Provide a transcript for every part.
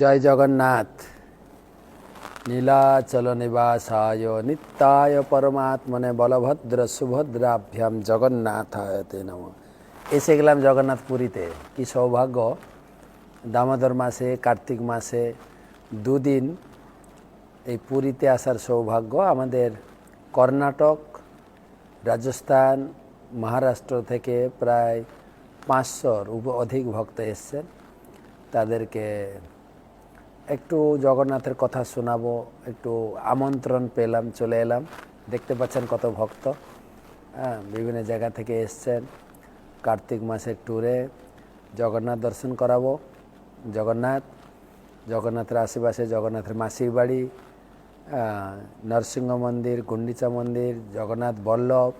জয় জগন্নাথ। নীলাচল নিবাসায় নিত্যায় পরমাত্মনে বলভদ্র সুভদ্রাভ্যাম জগন্নাথায় তে নম। এসে গেলাম জগন্নাথ পুরীতে। কি সৌভাগ্য। দামোদর মাসে, কার্তিক মাসে দুদিন এই পুরীতে আসার সৌভাগ্য। আমাদের কর্ণাটক, রাজস্থান, মহারাষ্ট্র থেকে প্রায় পাঁচশোর অধিক ভক্ত এসছেন। তাদেরকে একটু জগন্নাথের কথা শোনাবো, একটু আমন্ত্রণ পেলাম, চলে এলাম। দেখতে পাচ্ছেন কত ভক্ত। হ্যাঁ বিভিন্ন জায়গা থেকে এসছেন। কার্তিক মাসের ট্যুরে জগন্নাথ দর্শন করাবো। জগন্নাথ, জগন্নাথের আশেপাশে জগন্নাথের মাসির বাড়ি নরসিংহ মন্দির, গুন্ডিচা মন্দির, জগন্নাথ বল্লভ,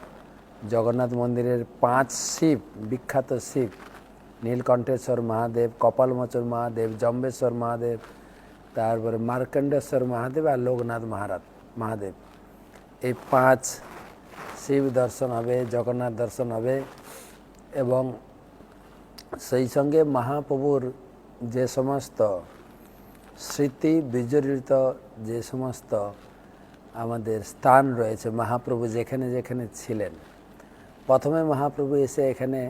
জগন্নাথ মন্দিরের পাঁচ শিব, বিখ্যাত শিব, নীলকণ্ঠেশ্বর মহাদেব, কপালমোচন মহাদেব, জম্বেশ্বর মহাদেব তারপরে মার্কণ্ডেশ্বর মহাদেব আর লোকনাথ মহারাজ, মহাদেব। এই পাঁচ শিব দর্শন হবে, জগন্নাথ দর্শন হবে এবং সেই সঙ্গে মহাপ্রভুর যে সমস্ত স্মৃতি, বিজড়িত যে সমস্ত আমাদের স্থান রয়েছে মহাপ্রভু যেখানে যেখানে ছিলেন। প্রথমে মহাপ্রভু এসে এখানে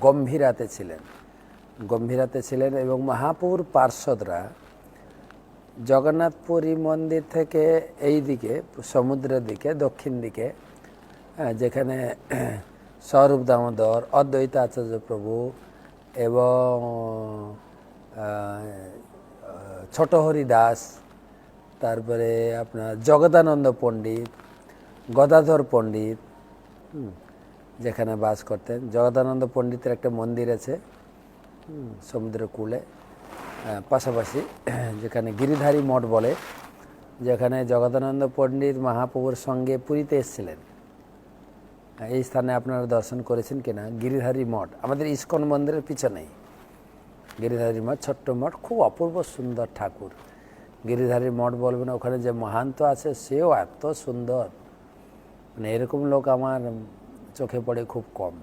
গম্ভীরাতে ছিলেন। গম্ভীরাতে ছিলেন এবং মহাপ্রভুর পার্শ্বদরা জগন্নাথপুরী মন্দির থেকে এই দিকে সমুদ্রের দিকে, দক্ষিণ দিকে যেখানে স্বরূপ দামোদর, অদ্বৈত আচার্য প্রভু এবং ছোট হরি দাস তারপরে আপনার জগদানন্দ পণ্ডিত, গদাধর পণ্ডিত যেখানে বাস করতেন। জগদানন্দ পণ্ডিতের একটা মন্দির আছে সমুদ্রের কূলে। পাশাপাশি যেখানে গিরিধারী মঠ বলে, যেখানে জগদানন্দ পণ্ডিত মহাপ্রভুর সঙ্গে পুরীতে এসেছিলেন। এই স্থানে আপনারা দর্শন করেছেন কিনা? গিরিধারী মঠ। আমাদের ইস্কন মন্দিরের পিছনেই। গিরিধারী মঠ, ছোট্ট মঠ, খুব অপূর্ব সুন্দর ঠাকুর। গিরিধারী মঠ বলবেন, ওখানে যে মহান্ত আছে, সেও এত সুন্দর। মানে এরকম লোক আমার চোখে পড়ে খুব কম।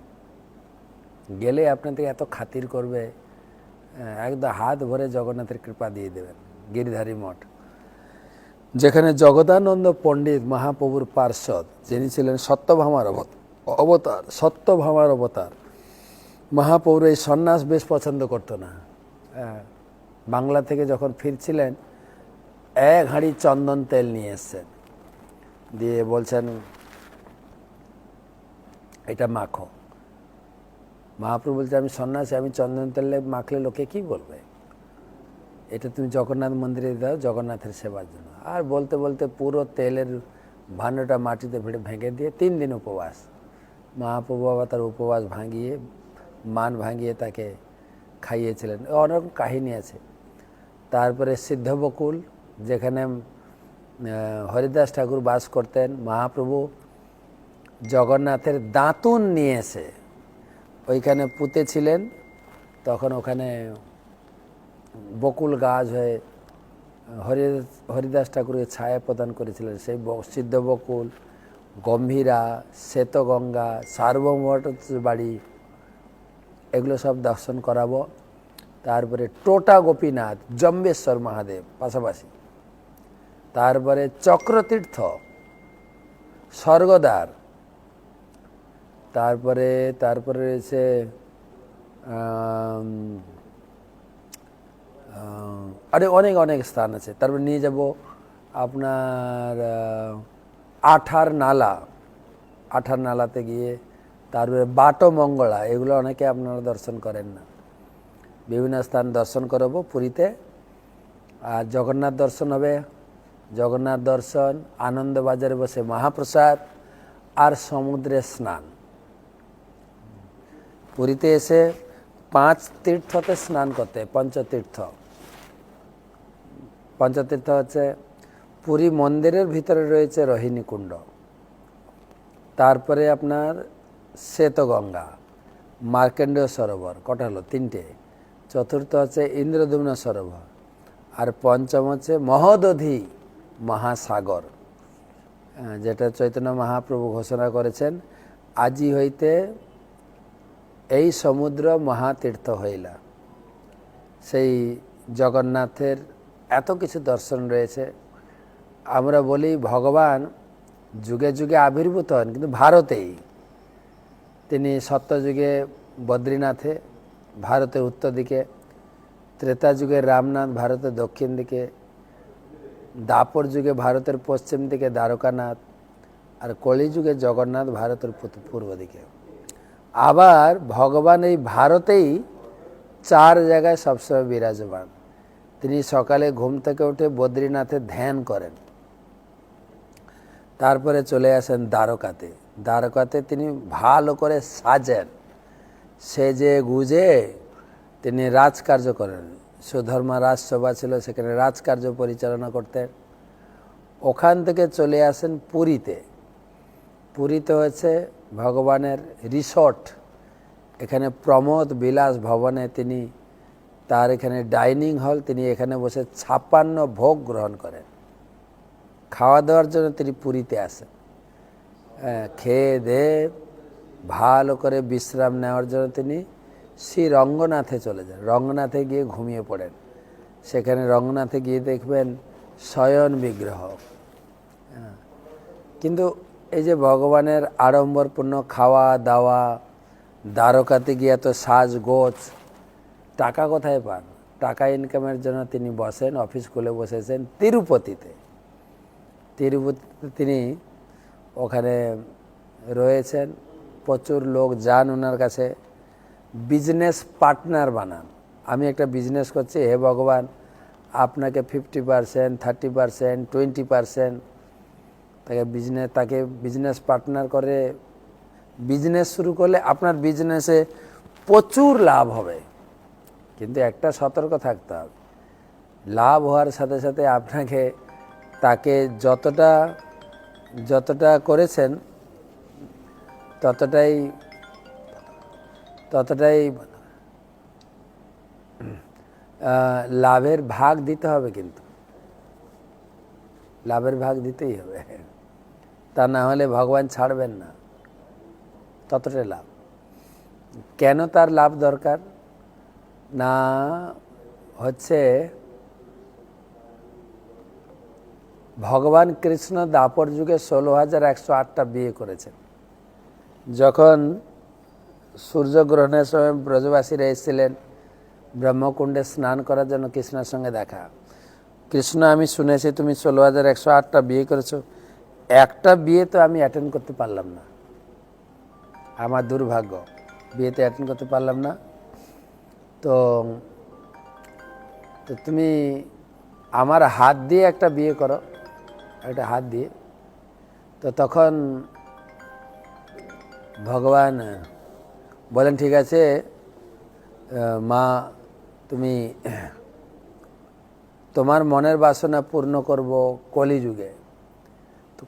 গেলে আপনাদের এত খাতির করবে একদম হাত ভরে জগন্নাথের কৃপা দিয়ে দেবেন, গিরিধারী মঠ। যেখানে জগদানন্দ পণ্ডিত মহাপ্রভুর পার্ষদ যিনি ছিলেন সত্যভামার অবত- অবতার, সত্যভামার অবতার, মহাপ্রভুর এই সন্ন্যাস বেশ পছন্দ করতো না। বাংলা থেকে যখন ফিরছিলেন, এক হাঁড়ি চন্দন তেল নিয়ে এসছেন। দিয়ে বলছেন, এটা মাখো। মহাপ্রভু বলছে, আমি সন্ন্যাসী, আমি চন্দন তেলে মাখলে লোকে কি বলবে? এটা তুমি জগন্নাথ মন্দিরে দাও, জগন্নাথের সেবার জন্য। আর বলতে বলতে পুরো তেলের ভাণ্ডটা মাটিতে ভেড়ে ভেঙে দিয়ে তিন দিন উপবাস। মহাপ্রভু আবার তার উপবাস ভাঙিয়ে, মান ভাঙিয়ে তাকে খাইয়েছিলেন। অনেক কাহিনী আছে। তারপরে সিদ্ধবকুল যেখানে হরিদাস ঠাকুর বাস করতেন। মহাপ্রভু জগন্নাথের দাঁতুন নিয়ে এসে ওইখানে পুঁতেছিলেন তখন ওখানে বকুল গাছ হয়ে হরি হরিদাস ঠাকুরকে ছায়া প্রদান করেছিলেন। সেই সিদ্ধ বকুল, গম্ভীরা, শ্বেতগঙ্গা সার্বভৌমঠ বাড়ি এগুলো সব দর্শন করাবো। তারপরে টোটা গোপীনাথ, জম্বেশ্বর মহাদেব পাশাপাশি। তারপরে চক্রতীর্থ, স্বর্গদ্বার তারপরে তারপরে রয়েছে আরে অনেক অনেক স্থান আছে। তারপর নিয়ে যাব আপনার আঠার নালা। আঠার নালাতে গিয়ে, তারপরে বাটো মঙ্গলা এগুলো অনেকে আপনারা দর্শন করেন না। বিভিন্ন স্থান দর্শন করাবো পুরীতে। আর জগন্নাথ দর্শন হবে। জগন্নাথ দর্শন, আনন্দবাজারে বসে মহাপ্রসাদ, আর সমুদ্রে স্নান। পুরীতে এসে পাঁচ তীর্থতে স্নান করতে, পঞ্চতীর্থ। পঞ্চতীর্থ হচ্ছে পুরী মন্দিরের ভিতরে রয়েছে রোহিণী কুণ্ড। তারপরে আপনার শ্বেতগঙ্গা মার্কেন্ডীয় সরোবর কটা হলো তিনটে। চতুর্থ হচ্ছে ইন্দ্রদুম্ন সরোবর। আর পঞ্চম হচ্ছে মহোদধি মহাসাগর যেটা চৈতন্য মহাপ্রভু ঘোষণা করেছেন, আজি হইতে এই সমুদ্র মহাতীর্থ হইলা। সেই জগন্নাথের এত কিছু দর্শন রয়েছে। আমরা বলি, ভগবান যুগে যুগে আবির্ভূত হন, কিন্তু ভারতেই। তিনি সত্যযুগে বদ্রীনাথে, ভারতের উত্তর দিকে, ত্রেতা যুগে রামনাথ, ভারতের দক্ষিণ দিকে, দাপর যুগে ভারতের পশ্চিম দিকে, দ্বারকানাথ, আর কলি যুগে জগন্নাথ, ভারতের পূর্ব দিকে। আবার ভগবান এই ভারতেই চার জায়গায় সবসময় বিরাজমান। তিনি সকালে ঘুম থেকে উঠে বদ্রীনাথে ধ্যান করেন। তারপরে চলে আসেন দ্বারকাতে। দ্বারকাতে তিনি ভালো করে সাজেন। সেজে গুজে তিনি রাজকার্য করেন। সুধর্মা রাজসভা ছিল, সেখানে রাজকার্য পরিচালনা করতেন। ওখান থেকে চলে আসেন পুরীতে। পুরীতে হয়েছে ভগবানের রিসর্ট। এখানে প্রমোদ বিলাস ভবনে তিনি তার এখানে ডাইনিং হল, তিনি এখানে বসে ছাপ্পান্ন ভোগ গ্রহণ করেন। খাওয়া দাওয়ার জন্য তিনি পুরীতে আসেন। খেয়ে দিয়ে ভালো করে বিশ্রাম নেওয়ার জন্য তিনি শ্রী রঙ্গনাথে চলে যান। রঙ্গনাথে গিয়ে ঘুমিয়ে পড়েন। সেখানে রঙ্গনাথে গিয়ে দেখবেন শয়ন বিগ্রহ। কিন্তু এই যে ভগবানের আড়ম্বরপূর্ণ খাওয়া দাওয়া, দ্বারকাতে গিয়ে সাজ গোছ, টাকা কোথায় পান? টাকা ইনকামের জন্য তিনি বসেন অফিস খুলে বসেছেন তিরুপতিতে। তিরুপতিতে তিনি ওখানে রয়েছেন, প্রচুর লোক যান ওনার কাছে বিজনেস পার্টনার বানান। আমি একটা বিজনেস করছি, হে ভগবান, আপনাকে fifty percent thirty percent twenty percent তাকে বিজনেস তাকে বিজনেস পার্টনার করে বিজনেস শুরু করলে আপনার বিজনেসে প্রচুর লাভ হবে। কিন্তু একটা সতর্ক থাকতে হবে। লাভ হওয়ার সাথে সাথে আপনাকে তাকে যতটা যতটা করেছেন, ততটাই ততটাই লাভের ভাগ দিতে হবে কিন্তু। লাভের ভাগ দিতেই হবে। তা না হলে ভগবান ছাড়বেন না। ততটাই লাভ। কেন তার লাভ দরকার? না, হচ্ছে ভগবান কৃষ্ণ দাপর যুগে ষোলো হাজার একশো আটটা বিয়ে করেছেন। যখন সূর্যগ্রহণের সময় ব্রজবাসীরা এসেছিলেন ব্রহ্মকুণ্ডে স্নান করার জন্য কৃষ্ণের সঙ্গে দেখা। কৃষ্ণ, আমি শুনেছি তুমি ষোলো হাজার একশো আটটা বিয়ে করেছ। একটা বিয়ে তো আমি অ্যাটেন্ড করতে পারলাম না। আমার দুর্ভাগ্য, বিয়েতে অ্যাটেন্ড করতে পারলাম না। তো তো তুমি আমার হাত দিয়ে একটা বিয়ে করো, একটা হাত দিয়ে। তো তখন ভগবান বলেন, ঠিক আছে মা, তুমি তোমার মনের বাসনা পূর্ণ করব কলিযুগে।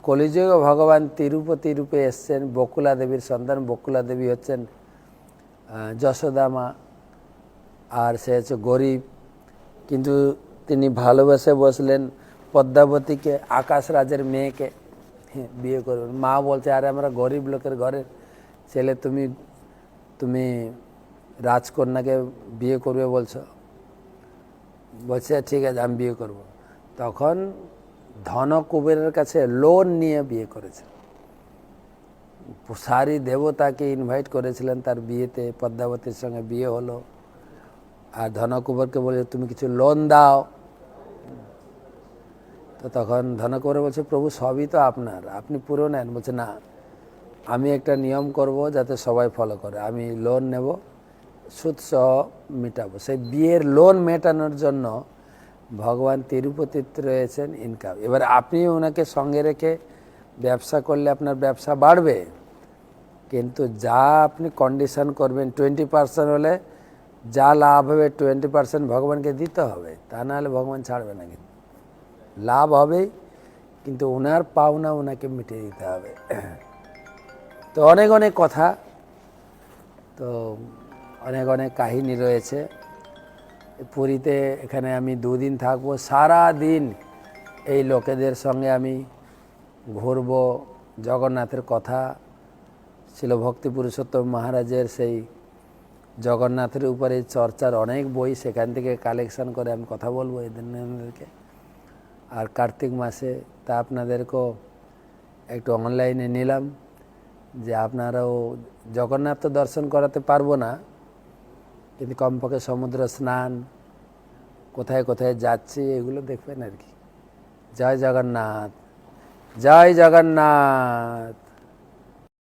কলিযুগে ভগবান তিরুপতি রূপে এসছেন বকুলা দেবীর সন্তান বকুলা দেবী হচ্ছেন আহ, যশোদা মা আর সে হচ্ছে গরিব। কিন্তু তিনি ভালোবেসে বসলেন পদ্মাবতীকে আকাশ রাজের মেয়েকে। হ্যাঁ, বিয়ে করবেন। মা বলছে আরে আমরা গরিব লোকের ঘরের ছেলে তুমি তুমি রাজকন্যাকে বিয়ে করবে বলছো? বলছে ঠিক আছে আমি বিয়ে করব। তখন ধন কুবেরের কাছে লোন নিয়ে বিয়ে করেছে সারি দেবতাকে ইনভাইট করেছিলেন তার বিয়েতে, পদ্মাবতীর সঙ্গে বিয়ে হলো। আর ধনকুবরকে বলে, তুমি কিছু লোন দাও। তো তখন ধনকুবর বলছে, প্রভু, সবই তো আপনার। আপনি পুরো নেন। বলছে, না, আমি একটা নিয়ম করব যাতে সবাই ফলো করে। আমি লোন নেব, সুদ সহ মেটাবো। সেই বিয়ের লোন মেটানোর জন্য ভগবান তিরুপতিতে রয়েছেন ইনকাম এবার আপনি ওনাকে সঙ্গে রেখে ব্যবসা করলে আপনার ব্যবসা বাড়বে, কিন্তু যা আপনি কন্ডিশন করবেন টোয়েন্টি পার্সেন্ট হলে যা লাভ হবে টোয়েন্টি পার্সেন্ট ভগবানকে দিতে হবে, তা না হলে ভগবান ছাড়বে না কিন্তু। লাভ হবেই, কিন্তু ওনার পাওনা ওনাকে মিটিয়ে দিতে হবে। তো অনেক অনেক কথা, তো অনেক অনেক কাহিনী রয়েছে। পুরীতে এখানে আমি দুদিন থাকব। সারা দিন এই লোকেদের সঙ্গে আমি ঘুরবো। জগন্নাথের কথা ছিল ভক্তি পুরুষোত্তম মহারাজের সেই জগন্নাথের উপরে চর্চার অনেক বই, সেখান থেকে কালেকশন করে আমি কথা বলব এদেরকে আর কার্তিক মাসে তা আপনাদেরকেও একটু অনলাইনে নিলাম যে আপনারাও জগন্নাথ তো দর্শন করাতে পারব না কিন্তু কমপক্ষে সমুদ্র স্নান, কোথায় কোথায় যাচ্ছে, এগুলো দেখবেন আর কি। জয় জগন্নাথ জয় জগন্নাথ।